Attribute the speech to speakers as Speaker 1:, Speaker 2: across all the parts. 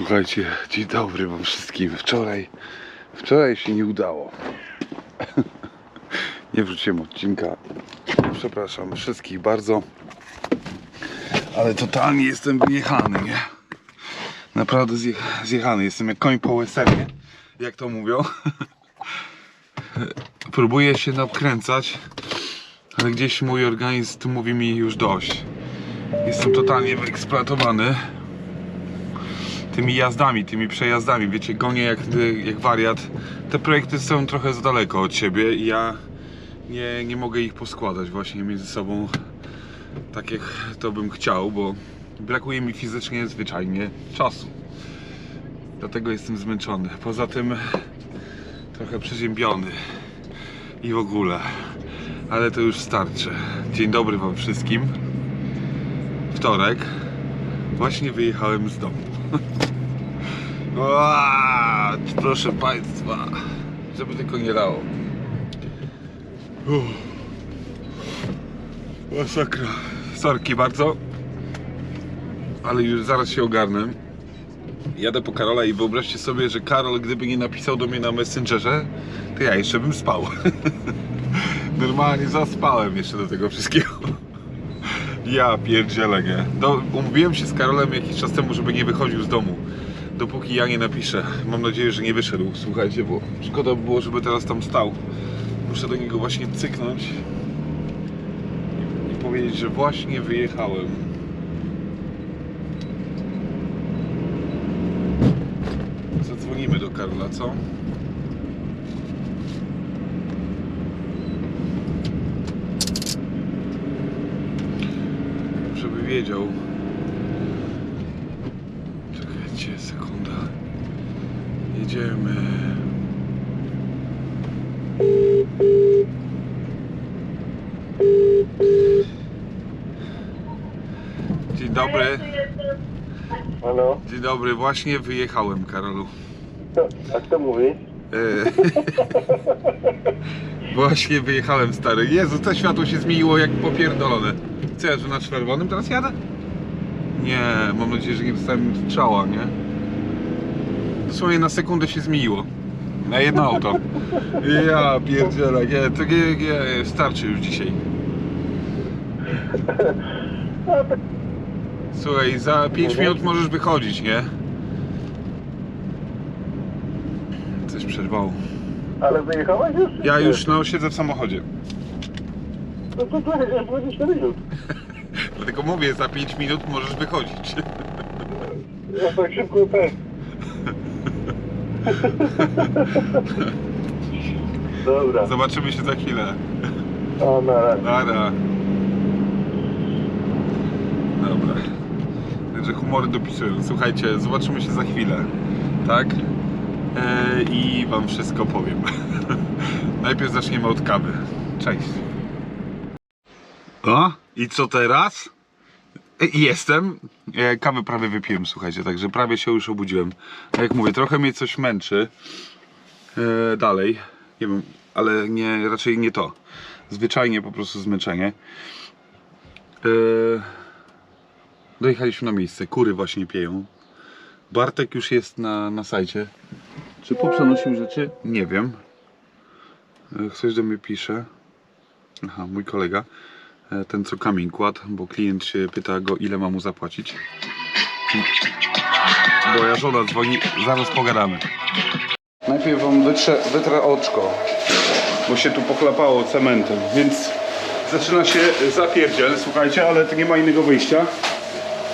Speaker 1: Słuchajcie, dzień dobry wam wszystkim. Wczoraj, wczoraj się nie udało. Nie wrzuciłem odcinka. Przepraszam wszystkich bardzo. Ale totalnie jestem wyjechany, nie? Naprawdę zje, zjechany. Jestem jak koń po westernie, jak to mówią. Próbuję się nakręcać, ale gdzieś mój organizm mówi mi już dość. Jestem totalnie wyeksploatowany tymi jazdami, tymi przejazdami. Wiecie, gonię jak, jak wariat. Te projekty są trochę za daleko od siebie i ja nie, nie mogę ich poskładać właśnie między sobą tak jak to bym chciał, bo brakuje mi fizycznie zwyczajnie czasu. Dlatego jestem zmęczony. Poza tym trochę przeziębiony i w ogóle. Ale to już starczy. Dzień dobry Wam wszystkim. Wtorek. Właśnie wyjechałem z domu. Proszę Państwa, żeby tylko nie lało. Uff. Masakra. Sorki bardzo. Ale już zaraz się ogarnę. Jadę po Karola i wyobraźcie sobie, że Karol gdyby nie napisał do mnie na Messengerze, to ja jeszcze bym spał. Normalnie zaspałem jeszcze do tego wszystkiego. Ja pierdzielę, nie. Do, umówiłem się z Karolem jakiś czas temu, żeby nie wychodził z domu. Dopóki ja nie napiszę. Mam nadzieję, że nie wyszedł. Słuchajcie, bo szkoda by było, żeby teraz tam stał. Muszę do niego właśnie cyknąć i powiedzieć, że właśnie wyjechałem. Zadzwonimy do Karola, co? Żeby wiedział. Czekajcie, sekunda. Jedziemy. Dzień dobry.
Speaker 2: Halo?
Speaker 1: Dzień dobry, właśnie wyjechałem, Karolu.
Speaker 2: Co? A kto mówi?
Speaker 1: E, Właśnie wyjechałem, stary. Jezu, to światło się zmieniło jak popierdolone. Co ja, że na czerwonym teraz jadę? Nie, mam nadzieję, że nie dostałem strzała, nie? Dosłownie na sekundę się zmieniło. Na jedno auto. Ja pierdzielę, nie, to nie, nie, starczy już dzisiaj. Słuchaj, za 5 minut możesz wychodzić, nie? Coś przerwało.
Speaker 2: Ale wyjechałeś już?
Speaker 1: Ja już no siedzę w samochodzie.
Speaker 2: No to to jest 20 minut.
Speaker 1: Dlatego mówię, za 5 minut możesz wychodzić.
Speaker 2: Ja tak szybko ten. Dobra.
Speaker 1: Zobaczymy się za chwilę.
Speaker 2: O, na razie.
Speaker 1: Nara. Dobra. Także humory dopisują. Słuchajcie, zobaczymy się za chwilę. Tak? E, I wam wszystko powiem. Najpierw zaczniemy od kawy. Cześć. O, i co teraz? E, Jestem. E, Kawę prawie wypiłem, słuchajcie, także prawie się już obudziłem. Jak mówię, trochę mnie coś męczy. E, dalej. Nie wiem, ale nie, raczej nie to. Zwyczajnie po prostu zmęczenie. Dojechaliśmy na miejsce. Kury właśnie pieją. Bartek już jest na, na sajcie. Czy poprzenosił rzeczy? Nie wiem. Ktoś do mnie pisze. Aha, mój kolega. E, Ten co kamień kładł, bo klient się pyta go ile ma mu zapłacić. Moja żona dzwoni, zaraz pogadamy. Najpierw wam wytrze, wytrę oczko, bo się tu pochlapało cementem, więc zaczyna się zapierdziel, słuchajcie, ale to nie ma innego wyjścia.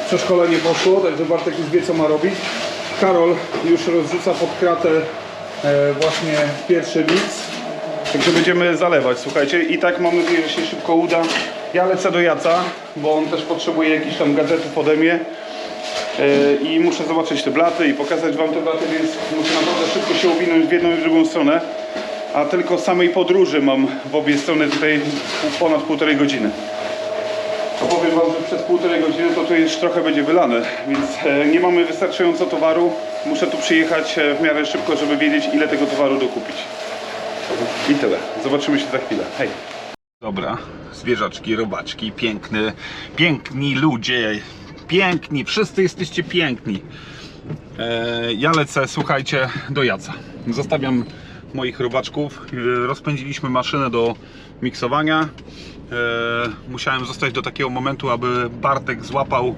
Speaker 1: Przeszkole nie poszło, także Bartek już wie co ma robić. Karol już rozrzuca pod kratę e, właśnie pierwszy miks. Także będziemy zalewać, słuchajcie, i tak mam nadzieję, że się szybko uda. Ja lecę do Jaca, bo on też potrzebuje jakichś tam gadżetów ode mnie. Yy, i muszę zobaczyć te blaty i pokazać wam te blaty, więc muszę naprawdę szybko się uwinąć w jedną i w drugą stronę. A tylko samej podróży mam w obie strony tutaj ponad półtorej godziny. A powiem wam, że przez półtorej godziny to tu już trochę będzie wylane, więc e, nie mamy wystarczająco towaru. Muszę tu przyjechać e, w miarę szybko, żeby wiedzieć ile tego towaru dokupić. I tyle. Zobaczymy się za chwilę. Hej. Dobra, zwierzaczki, robaczki, piękne, piękni ludzie, piękni, wszyscy jesteście piękni. E, ja lecę, słuchajcie, do Jaca. Zostawiam moich robaczków. E, rozpędziliśmy maszynę do miksowania. E, musiałem zostać do takiego momentu, aby Bartek złapał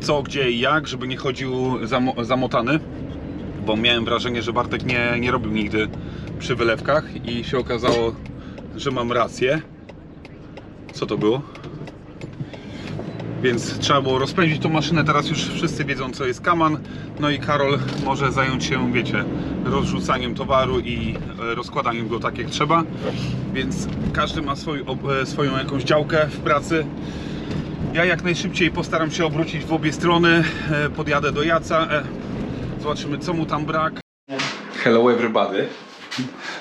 Speaker 1: co, gdzie i jak, żeby nie chodził zamo- zamotany. Bo miałem wrażenie, że Bartek nie, nie robił nigdy przy wylewkach i się okazało, że mam rację. Co to było? Więc trzeba było rozpędzić tą maszynę. Teraz już wszyscy wiedzą, co jest kaman. No i Karol może zająć się, wiecie, rozrzucaniem towaru i e, rozkładaniem go tak jak trzeba. Więc każdy ma swój, e, swoją jakąś działkę w pracy. Ja jak najszybciej postaram się obrócić w obie strony. E, Podjadę do Jaca. Zobaczymy, co mu tam brak. Hello everybody.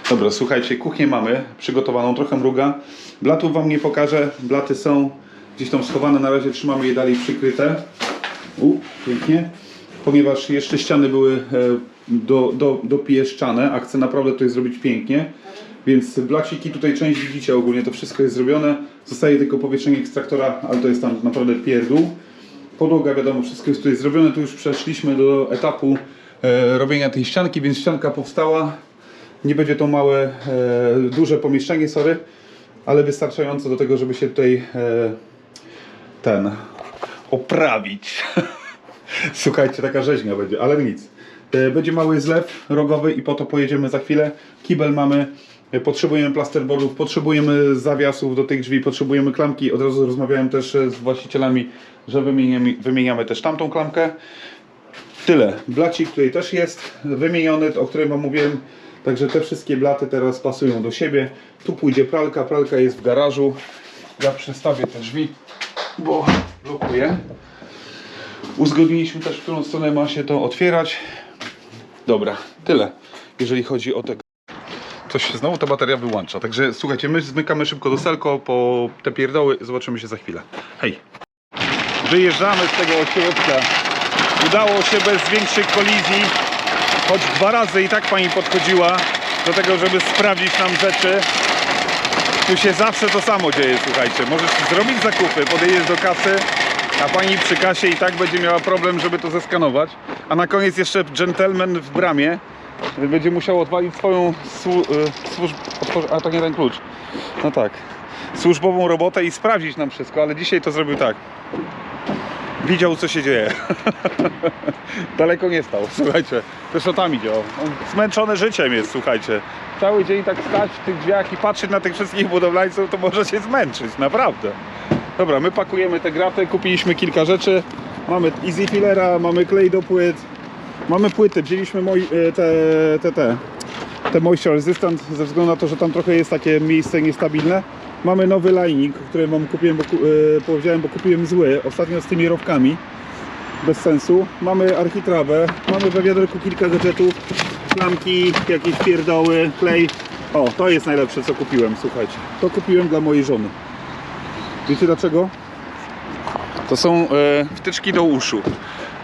Speaker 1: Dobra, słuchajcie, kuchnię mamy przygotowaną, trochę mruga. Blatów wam nie pokażę, blaty są gdzieś tam schowane, na razie trzymamy je dalej przykryte. U, pięknie. Ponieważ jeszcze ściany były e, do, do, dopieszczane, a chcę naprawdę tutaj zrobić pięknie. Więc blaciki tutaj część widzicie ogólnie, to wszystko jest zrobione. Zostaje tylko powieszenie ekstraktora, ale to jest tam naprawdę pierdół. Podłoga wiadomo, wszystko jest tutaj zrobione. Tu już przeszliśmy do etapu e, robienia tej ścianki, więc ścianka powstała. Nie będzie to małe, e, duże pomieszczenie, sorry, ale wystarczająco do tego, żeby się tutaj e, ten oprawić. Słuchajcie, taka rzeźnia będzie, ale nic. E, Będzie mały zlew rogowy i po to pojedziemy za chwilę. Kibel mamy, potrzebujemy plasterboardów, potrzebujemy zawiasów do tych drzwi, potrzebujemy klamki. Od razu rozmawiałem też z właścicielami, że wymieniamy, wymieniamy też tamtą klamkę. Tyle. Blacik tutaj też jest wymieniony, o którym Wam mówiłem. Także te wszystkie blaty teraz pasują do siebie. Tu pójdzie pralka, pralka jest w garażu. Ja przestawię te drzwi, bo blokuje. Uzgodniliśmy też, w którą stronę ma się to otwierać. Dobra, tyle. Jeżeli chodzi o tego. Coś się znowu ta bateria wyłącza. Także słuchajcie, my zmykamy szybko do Selko po te pierdoły. Zobaczymy się za chwilę. Hej. Wyjeżdżamy z tego ośrodka. Udało się bez większych kolizji. Choć dwa razy i tak pani podchodziła do tego, żeby sprawdzić nam rzeczy. Tu się zawsze to samo dzieje, słuchajcie. Możesz zrobić zakupy, podejdziesz do kasy, a pani przy kasie i tak będzie miała problem, żeby to zeskanować. A na koniec jeszcze gentleman w bramie będzie musiał odwalić swoją y, służb... otworzy- A to nie ten klucz. No tak. Służbową robotę i sprawdzić nam wszystko, ale dzisiaj to zrobił tak. Widział co się dzieje. Daleko nie stał, słuchajcie. O tam idzie. On zmęczony życiem jest, słuchajcie. Cały dzień tak stać w tych drzwiach i patrzeć na tych wszystkich budowlańców, to może się zmęczyć, naprawdę. Dobra, my pakujemy te graty, kupiliśmy kilka rzeczy. Mamy easy fillera, mamy klej do płyt, mamy płyty, wzięliśmy moi, e, te, te, te, te moisture resistant ze względu na to, że tam trochę jest takie miejsce niestabilne. Mamy nowy lining, który wam kupiłem, bo, ku- e, bo kupiłem zły, ostatnio z tymi rowkami bez sensu. Mamy architrawę, mamy we wiaderku kilka gadżetów, klamki, jakieś pierdoły, klej. O, to jest najlepsze co kupiłem, słuchajcie. To kupiłem dla mojej żony. Wiecie dlaczego? To są e, wtyczki do uszu.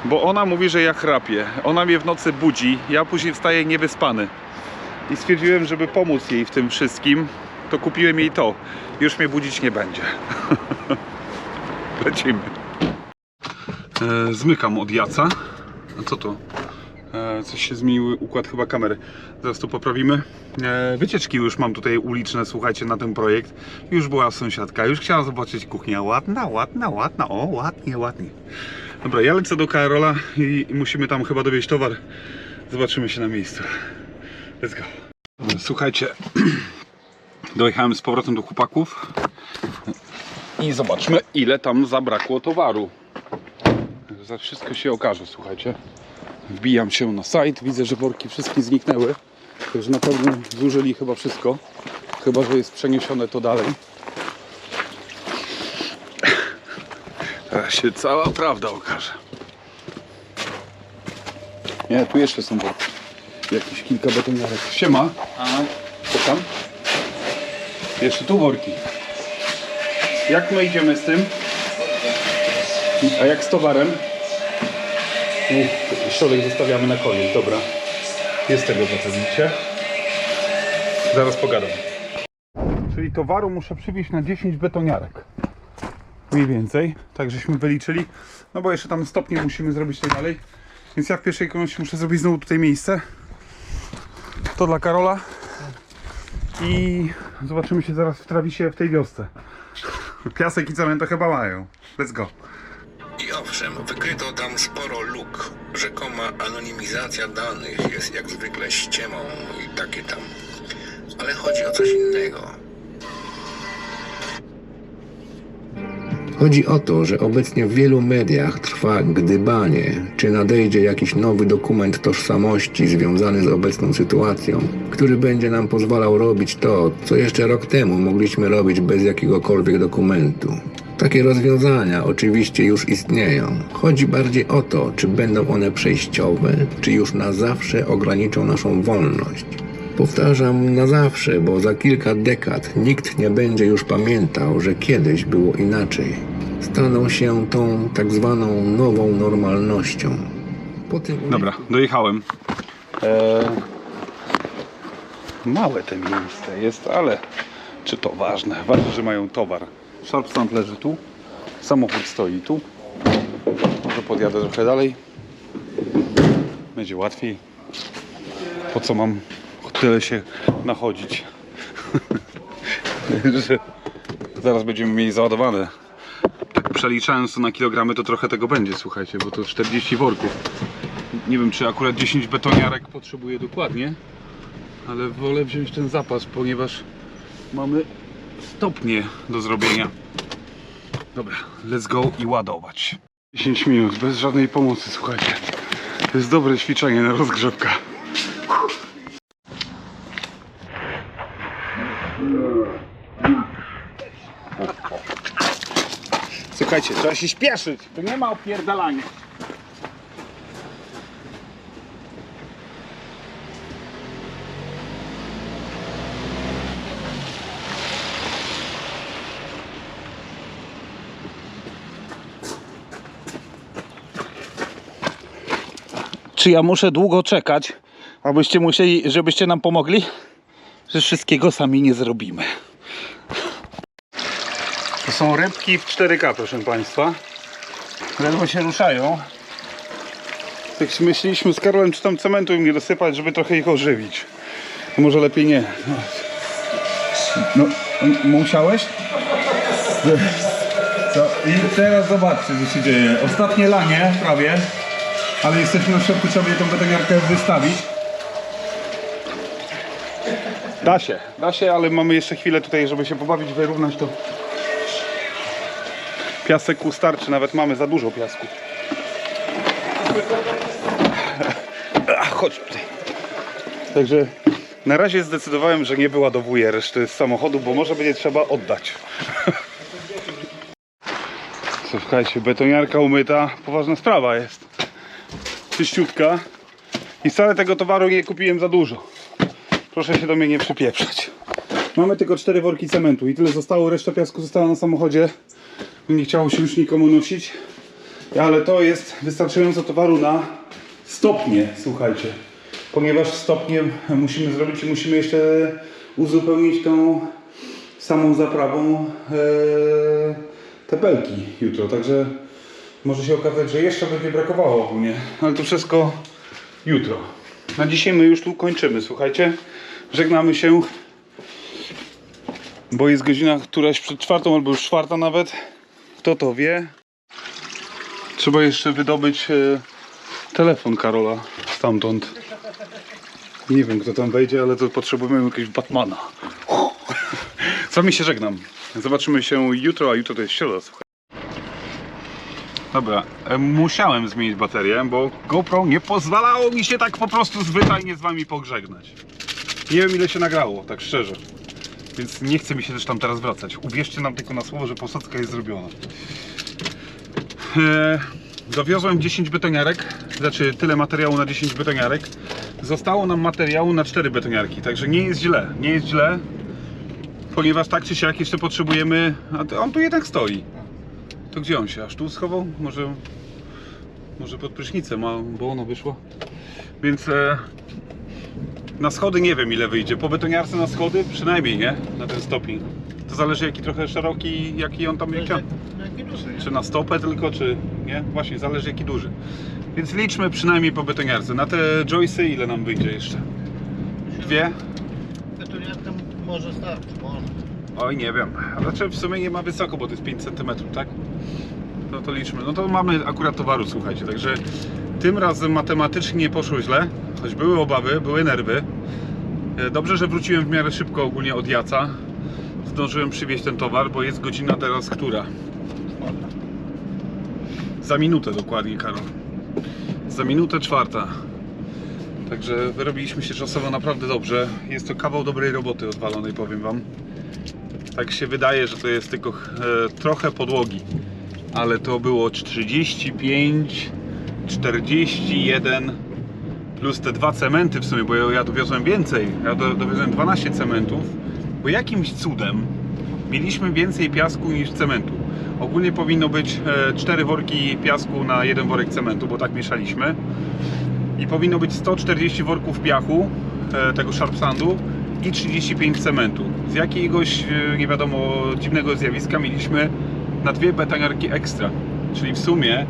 Speaker 1: Bo ona mówi, że ja chrapię. Ona mnie w nocy budzi, ja później wstaję niewyspany. I stwierdziłem, żeby pomóc jej w tym wszystkim, to kupiłem jej to. Już mnie budzić nie będzie. Lecimy. E, zmykam od jaca. A co to? E, coś się zmienił układ chyba kamery. Zaraz to poprawimy. E, wycieczki już mam tutaj uliczne, słuchajcie, na ten projekt. Już była sąsiadka, już chciała zobaczyć kuchnię. Ładna, ładna, ładna. O, ładnie, ładnie. Dobra, ja lecę do Karola i, musimy tam chyba dowieźć towar. Zobaczymy się na miejscu. Let's go. Słuchajcie, dojechałem z powrotem do chłopaków i zobaczmy ile tam zabrakło towaru. Za wszystko się okaże, słuchajcie. Wbijam się na site, widzę, że worki wszystkie zniknęły. Także na pewno zużyli chyba wszystko. Chyba, że jest przeniesione to dalej. Teraz się cała prawda okaże. Nie, tu jeszcze są worki. Jakieś kilka betoniarek. Siema. A, co tam? Jeszcze tu worki. Jak my idziemy z tym? A jak z towarem? Środek zostawiamy na koniec, dobra. Jest tego widzicie? Zaraz pogadam. Czyli towaru muszę przywieźć na 10 betoniarek. Mniej więcej, tak żeśmy wyliczyli. No bo jeszcze tam stopnie musimy zrobić tak dalej. Więc ja w pierwszej kolejności muszę zrobić znowu tutaj miejsce. To dla Karola. I zobaczymy się zaraz w Trawisie w tej wiosce. Piasek i cement to chyba mają. Let's go.
Speaker 3: I owszem, wykryto tam sporo luk. Rzekoma anonimizacja danych jest jak zwykle ściemą i takie tam. Ale chodzi o coś innego. Chodzi o to, że obecnie w wielu mediach trwa gdybanie, czy nadejdzie jakiś nowy dokument tożsamości związany z obecną sytuacją, który będzie nam pozwalał robić to, co jeszcze rok temu mogliśmy robić bez jakiegokolwiek dokumentu. Takie rozwiązania oczywiście już istnieją. Chodzi bardziej o to, czy będą one przejściowe, czy już na zawsze ograniczą naszą wolność. Powtarzam na zawsze, bo za kilka dekad nikt nie będzie już pamiętał, że kiedyś było inaczej. Staną się tą tak zwaną nową normalnością. Po tym
Speaker 1: Dobra, dojechałem. Eee, małe te miejsce jest, ale czy to ważne? Ważne, że mają towar. Sharpstand leży tu, samochód stoi tu. Może podjadę trochę dalej. Będzie łatwiej. Po co mam tyle się nachodzić? że zaraz będziemy mieli załadowane. Przeliczając to na kilogramy, to trochę tego będzie, słuchajcie, bo to 40 worków. Nie wiem, czy akurat 10 betoniarek potrzebuję dokładnie, ale wolę wziąć ten zapas, ponieważ mamy stopnie do zrobienia. Dobra, let's go i ładować. 10 minut, bez żadnej pomocy, słuchajcie. To jest dobre ćwiczenie na rozgrzewkę. Słuchajcie, trzeba się śpieszyć. To nie ma opierdalania. Czy ja muszę długo czekać, abyście musieli, żebyście nam pomogli? Że wszystkiego sami nie zrobimy. To są rybki w 4K, proszę Państwa. Ledwo się ruszają. Tak się myśleliśmy z Karolem, czy tam cementu im nie dosypać, żeby trochę ich ożywić. To może lepiej nie. No, musiałeś? Co? I teraz zobaczcie, co się dzieje. Ostatnie lanie prawie, ale jesteśmy na środku, trzeba będzie tą betoniarkę wystawić. Da się, da się, ale mamy jeszcze chwilę tutaj, żeby się pobawić, wyrównać to. Piasek ustarczy, nawet mamy za dużo piasku. Chodź tutaj. Także na razie zdecydowałem, że nie wyładowuję reszty z samochodu, bo może będzie trzeba oddać. Słuchajcie, betoniarka umyta, poważna sprawa jest. Czyściutka. I wcale tego towaru nie kupiłem za dużo. Proszę się do mnie nie przypieprzać. Mamy tylko cztery worki cementu i tyle zostało, reszta piasku została na samochodzie. Nie chciało się już nikomu nosić. Ale to jest wystarczająco towaru na stopnie, słuchajcie. Ponieważ stopnie musimy zrobić i musimy jeszcze uzupełnić tą samą zaprawą e, te belki jutro. Także może się okazać, że jeszcze będzie brakowało ogólnie. Ale to wszystko jutro. Na dzisiaj my już tu kończymy, słuchajcie. Żegnamy się, bo jest godzina któraś przed czwartą albo już czwarta nawet. Kto to wie? Trzeba jeszcze wydobyć e, telefon Karola stamtąd. Nie wiem kto tam wejdzie, ale to potrzebujemy jakiegoś Batmana. Z wami się żegnam. Zobaczymy się jutro, a jutro to jest środa, słuchaj. Dobra, e, musiałem zmienić baterię, bo GoPro nie pozwalało mi się tak po prostu zwyczajnie z wami pożegnać. Nie wiem ile się nagrało, tak szczerze. Więc nie chce mi się też tam teraz wracać. Uwierzcie nam tylko na słowo, że posadzka jest zrobiona. Eee, dowiozłem 10 betoniarek, znaczy tyle materiału na 10 betoniarek. Zostało nam materiału na 4 betoniarki, także nie jest źle, nie jest źle. Ponieważ tak czy siak jeszcze potrzebujemy, a on tu jednak stoi. To gdzie on się? Aż tu schował? Może, może pod prysznicem, bo ono wyszło. Więc e, na schody nie wiem ile wyjdzie. Po betoniarce na schody przynajmniej, nie? Na ten stopień. To zależy jaki trochę szeroki, jaki on tam czy, czy na stopę tylko, czy nie? Właśnie, zależy jaki duży. Więc liczmy przynajmniej po betoniarce. Na te joysy ile nam wyjdzie jeszcze? Dwie?
Speaker 4: Betoniarka może starczy, może.
Speaker 1: Oj, nie wiem. Znaczy w sumie nie ma wysoko, bo to jest 5 cm, tak? No to liczmy. No to mamy akurat towaru, słuchajcie. Także tym razem matematycznie nie poszło źle, choć były obawy, były nerwy. E, Dobrze, że wróciłem w miarę szybko ogólnie od Jaca. Zdążyłem przywieźć ten towar, bo jest godzina teraz która? Za minutę dokładnie, Karol. Za minutę czwarta. Także wyrobiliśmy się czasowo naprawdę dobrze. Jest to kawał dobrej roboty odwalonej, powiem Wam. Tak się wydaje, że to jest tylko e, trochę podłogi, ale to było 35, 41 plus te dwa cementy w sumie, bo ja, dowiozłem więcej. Ja do, dowiozłem 12 cementów, bo jakimś cudem mieliśmy więcej piasku niż cementu. Ogólnie powinno być e, 4 worki piasku na jeden worek cementu, bo tak mieszaliśmy. I powinno być 140 worków piachu, e, tego sharp sandu i 35 cementu. Z jakiegoś e, nie wiadomo dziwnego zjawiska mieliśmy na dwie betoniarki ekstra. Czyli w sumie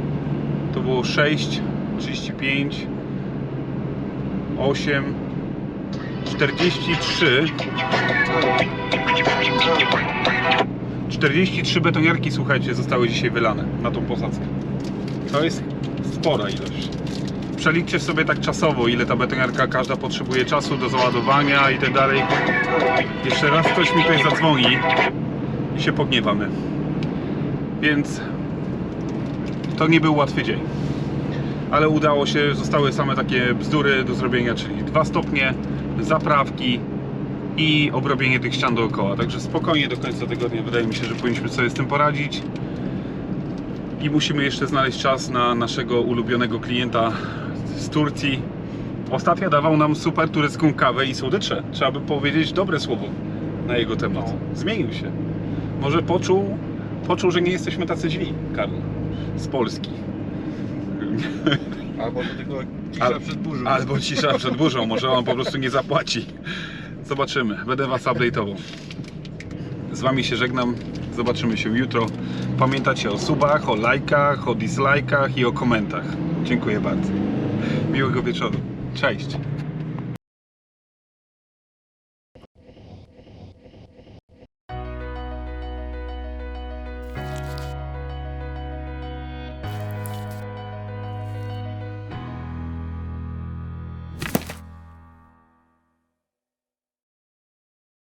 Speaker 1: to było 6, 35, 8, 43. 43 betoniarki, słuchajcie, zostały dzisiaj wylane na tą posadzkę. To jest spora ilość. Przeliczcie sobie tak czasowo, ile ta betoniarka każda potrzebuje czasu do załadowania i tak dalej. Jeszcze raz ktoś mi tutaj zadzwoni i się pogniewamy. Więc to nie był łatwy dzień. Ale udało się, zostały same takie bzdury do zrobienia, czyli dwa stopnie, zaprawki i obrobienie tych ścian dookoła. Także spokojnie do końca tygodnia wydaje mi się, że powinniśmy sobie z tym poradzić. I musimy jeszcze znaleźć czas na naszego ulubionego klienta z Turcji. Ostatnio dawał nam super turecką kawę i słodycze. Trzeba by powiedzieć dobre słowo na jego temat. Zmienił się. Może poczuł, poczuł, że nie jesteśmy tacy źli, Karl, z Polski.
Speaker 4: Albo tego cisza
Speaker 1: Al-
Speaker 4: przed burzą.
Speaker 1: Albo cisza przed burzą, może on po prostu nie zapłaci. Zobaczymy, będę Was update'ował. Z Wami się żegnam, zobaczymy się jutro. Pamiętajcie o subach, o lajkach, o dislajkach i o komentach. Dziękuję bardzo. Miłego wieczoru. Cześć.